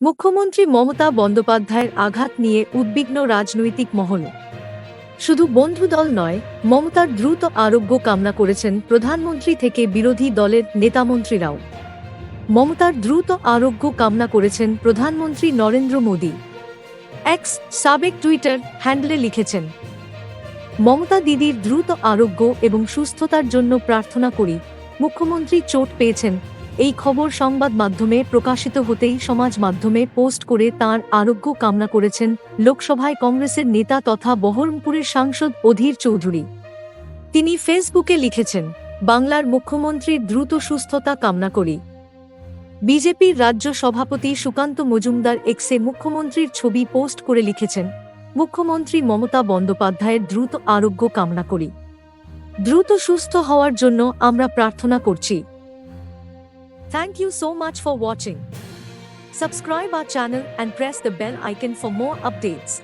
মুখ্যমন্ত্রী মমতা বন্দ্যোপাধ্যায়ের আঘাত নিয়ে উদ্বিগ্ন রাজনৈতিক মহল। শুধু বন্ধু দল নয়, মমতার দ্রুত আরোগ্য কামনা করেছেন প্রধানমন্ত্রী থেকে বিরোধী দলের নেতামন্ত্রীরাও। মমতার দ্রুত আরোগ্য কামনা করেছেন প্রধানমন্ত্রী নরেন্দ্র মোদী। এক্স সাবেক টুইটার হ্যান্ডলে লিখেছেন, মমতা দিদির দ্রুত আরোগ্য এবং সুস্থতার জন্য প্রার্থনা করি। মুখ্যমন্ত্রী চোট পেয়েছেন এই খবর সংবাদ মাধ্যমে প্রকাশিত হতেই সমাজ মাধ্যমে পোস্ট করে তার আরোগ্য কামনা করেছেন লোকসভায় কংগ্রেসের নেতা তথা বহরমপুরের সাংসদ অধীর চৌধুরী। তিনি ফেসবুকে লিখেছেন, বাংলার মুখ্যমন্ত্রীর দ্রুত সুস্থতা কামনা করি। বিজেপির রাজ্য সভাপতি সুকান্ত মজুমদার এক্সে মুখ্যমন্ত্রীর ছবি পোস্ট করে লিখেছেন, মুখ্যমন্ত্রী মমতা বন্দ্যোপাধ্যায়ের দ্রুত আরোগ্য কামনা করি। দ্রুত সুস্থ হওয়ার জন্য আমরা প্রার্থনা করছি। Thank you so much for watching. Subscribe our channel and press the bell icon for more updates.